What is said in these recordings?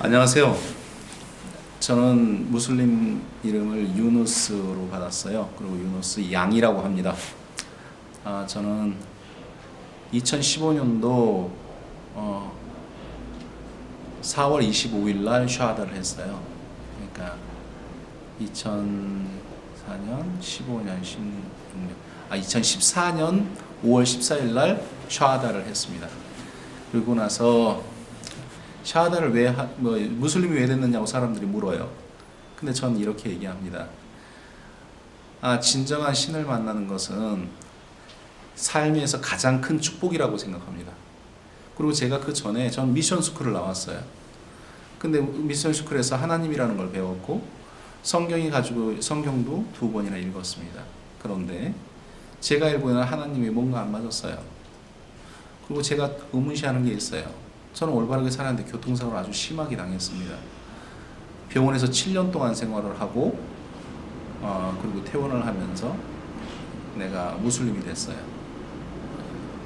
안녕하세요. 저는 무슬림 이름을 유누스로 받았어요. 그리고 유누스 양이라고 합니다. 아, 저는 2015년도 어, 4월 25일 날 샤하다를 했어요. 그러니까 2004년, 15년, 16년, 아 2014년 5월 14일 날 샤하다를 했습니다. 그리고 나서 샤하다를 왜 하, 뭐 무슬림이 왜 됐느냐고 사람들이 물어요. 근데 전 이렇게 얘기합니다. 아 진정한 신을 만나는 것은 삶에서 가장 큰 축복이라고 생각합니다. 그리고 제가 그 전에 전 미션 스쿨을 나왔어요. 근데 미션 스쿨에서 하나님이라는 걸 배웠고 성경이 가지고 성경도 두 번이나 읽었습니다. 그런데 제가 알고 있는 하나님이 뭔가 안 맞았어요. 그리고 제가 의문시하는 게 있어요. 저는 올바르게 살았는데 교통사고를 아주 심하게 당했습니다. 병원에서 7년 동안 생활을 하고 어, 그리고 퇴원을 하면서 내가 무슬림이 됐어요.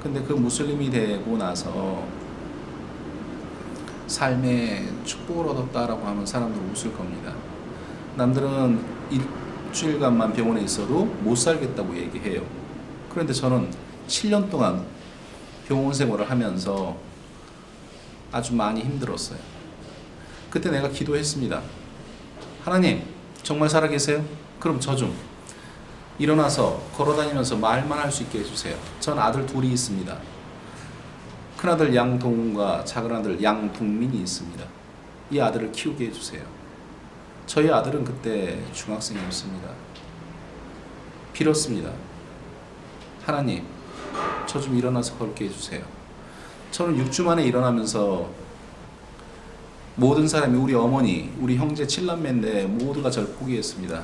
근데 그 무슬림이 되고 나서 삶에 축복을 얻었다라고 하면 사람들 웃을 겁니다. 남들은 일주일간만 병원에 있어도 못 살겠다고 얘기해요. 그런데 저는 7년 동안 병원 생활을 하면서 아주 많이 힘들었어요. 그때 내가 기도했습니다. 하나님, 정말 살아계세요? 그럼 저 좀 일어나서 걸어다니면서 말만 할 수 있게 해주세요. 전 아들 둘이 있습니다. 큰아들 양동훈과 작은아들 양동민이 있습니다. 이 아들을 키우게 해주세요. 저희 아들은 그때 중학생이었습니다. 빌었습니다. 하나님, 저 좀 일어나서 걸게 해주세요. 저는 6주 만에 일어나면서 모든 사람이 우리 어머니, 우리 형제 7남매인데 모두가 저를 포기했습니다.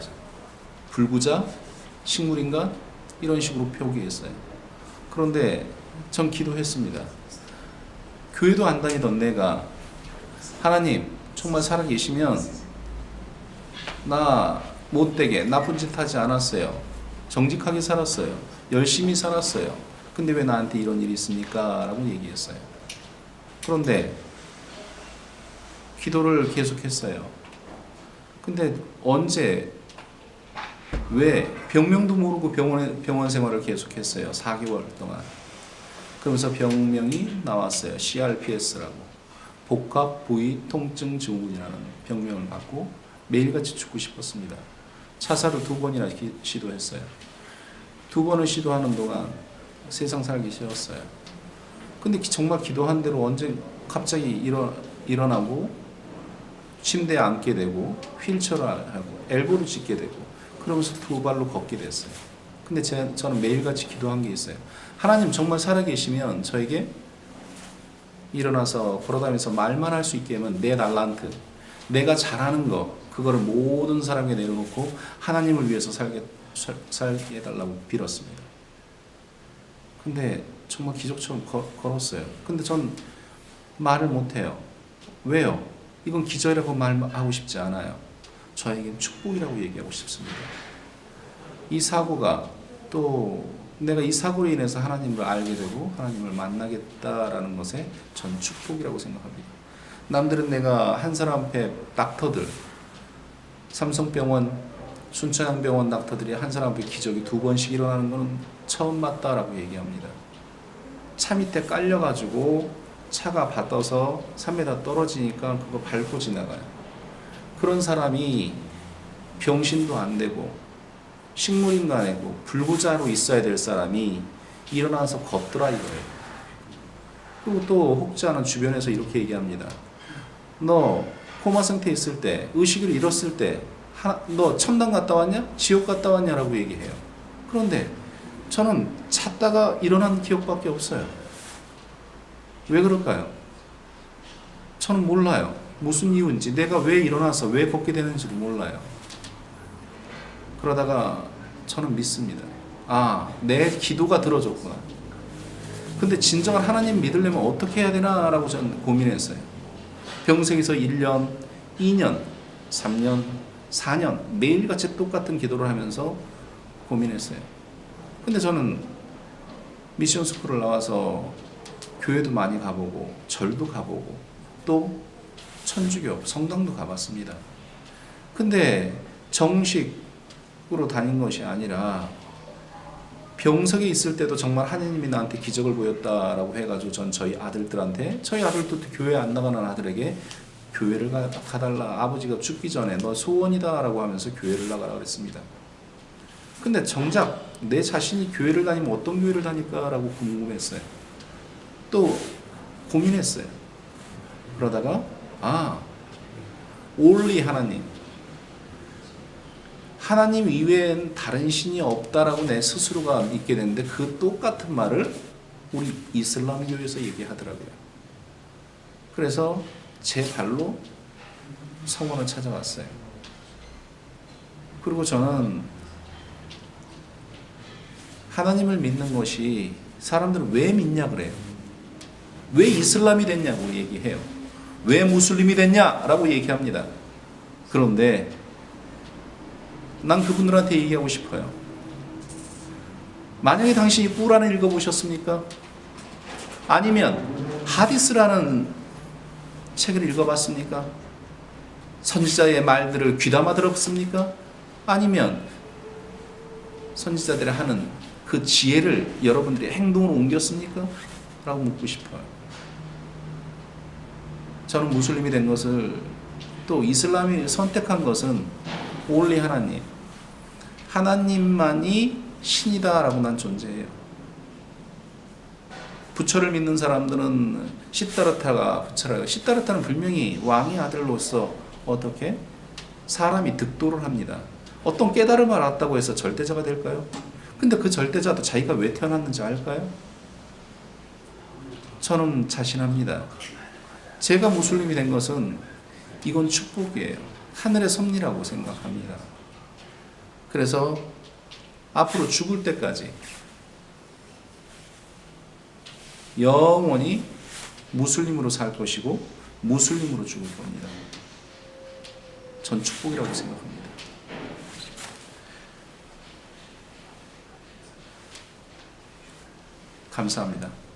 불구자, 식물인간 이런 식으로 포기했어요. 그런데 전 기도했습니다. 교회도 안 다니던 내가 하나님 정말 살아계시면 나 못되게 나쁜 짓 하지 않았어요. 정직하게 살았어요. 열심히 살았어요. 근데 왜 나한테 이런 일이 있습니까? 라고 얘기했어요. 그런데 기도를 계속했어요. 근데 언제 왜 병명도 모르고 병원에 병원 생활을 계속했어요. 4개월 동안. 그러면서 병명이 나왔어요. CRPS라고 복합 부위 통증 증후군이라는 병명을 받고 매일같이 죽고 싶었습니다. 자살을 두 번이나 기, 시도했어요. 두 번을 시도하는 동안 세상 살기 싫었어요. 근데 기- 정말 기도한 대로 언제 갑자기 일어, 일어나고 침대에 앉게 되고 휠체어를 하고 엘보를 짚게 되고 그러면서 두 발로 걷게 됐어요. 근데 제, 저는 매일같이 기도한 게 있어요. 하나님 정말 살아계시면 저에게 일어나서 걸어다니면서 말만 할 수 있게 하면 내 달란트, 내가 잘하는 거 그거를 모든 사람에게 내려놓고 하나님을 위해서 살게 살- 살게 해달라고 빌었습니다. 근데 정말 기적처럼 거- 걸었어요. 근데 전 말을 못해요. 왜요? 이건 기적이라고 말하고 싶지 않아요. 저에겐 축복이라고 얘기하고 싶습니다. 이 사고가 또 내가 이 사고로 인해서 하나님을 알게 되고 하나님을 만나겠다라는 것에 전 축복이라고 생각합니다. 남들은 내가 한 사람 앞에 닥터들 삼성병원, 순천향병원 닥터들이 한 사람 앞에 기적이 두 번씩 일어나는 것은 처음 봤다라고 얘기합니다. 차 밑에 깔려가지고 차가 받아서 3m 떨어지니까 그거 밟고 지나가요. 그런 사람이 병신도 안 되고 식물인간이고 불구자로 있어야 될 사람이 일어나서 걷더라 이거예요. 그리고 또 혹자는 주변에서 이렇게 얘기합니다. 너 코마 상태에 있을 때 의식을 잃었을 때 너 천당 갔다 왔냐? 지옥 갔다 왔냐라고 얘기해요. 그런데 저는 찾다가 일어난 기억밖에 없어요. 왜 그럴까요? 저는 몰라요. 무슨 이유인지 내가 왜 일어나서 왜 걷게 되는지도 몰라요. 그러다가 저는 믿습니다. 아, 내 기도가 들어졌구나. 근데 진정한 하나님 믿으려면 어떻게 해야 되나라고 저는 고민했어요. 병생에서 1년, 2년, 3년, 4년 매일같이 똑같은 기도를 하면서 고민했어요. 근데 저는 미션 스쿨을 나와서 교회도 많이 가보고 절도 가보고 또 천주교 성당도 가봤습니다. 근데 정식으로 다닌 것이 아니라 병석에 있을 때도 정말 하나님이 나한테 기적을 보였다라고 해가지고 전 저희 아들들한테 저희 아들도 교회 안 나가는 아들에게 교회를 가, 가달라 아버지가 죽기 전에 너 소원이다 라고 하면서 교회를 나가라 그랬습니다. 근데 정작 내 자신이 교회를 다니면 어떤 교회를 다닐까 라고 궁금했어요. 또 고민했어요. 그러다가 아 올리 하나님 하나님 이외엔 다른 신이 없다라고 내 스스로가 믿게 됐는데 그 똑같은 말을 우리 이슬람 교에서 얘기하더라고요. 그래서 제 발로 성원을 찾아왔어요. 그리고 저는 하나님을 믿는 것이 사람들은 왜 믿냐 그래요. 왜 이슬람이 됐냐고 얘기해요. 왜 무슬림이 됐냐라고 얘기합니다. 그런데 난 그분들한테 얘기하고 싶어요. 만약에 당신이 꾸란을 읽어보셨습니까? 아니면 하디스라는 책을 읽어봤습니까? 선지자의 말들을 귀담아 들었습니까? 아니면 선지자들이 하는 그 지혜를 여러분들이 행동으로 옮겼습니까? 라고 묻고 싶어요. 저는 무슬림이 된 것을 또 이슬람이 선택한 것은 올리 하나님. 하나님만이 신이다라고 난 존재해요. 부처를 믿는 사람들은 시다르타가 부처라고. 시다르타는 분명히 왕의 아들로서 어떻게 사람이 득도를 합니다. 어떤 깨달음을 알았다고 해서 절대자가 될까요? 근데 그 절대자도 자기가 왜 태어났는지 알까요? 저는 자신합니다. 제가 무슬림이 된 것은 이건 축복이에요. 하늘의 섭리라고 생각합니다. 그래서 앞으로 죽을 때까지 영원히 무슬림으로 살 것이고 무슬림으로 죽을 겁니다. 전 축복이라고 생각합니다. 감사합니다.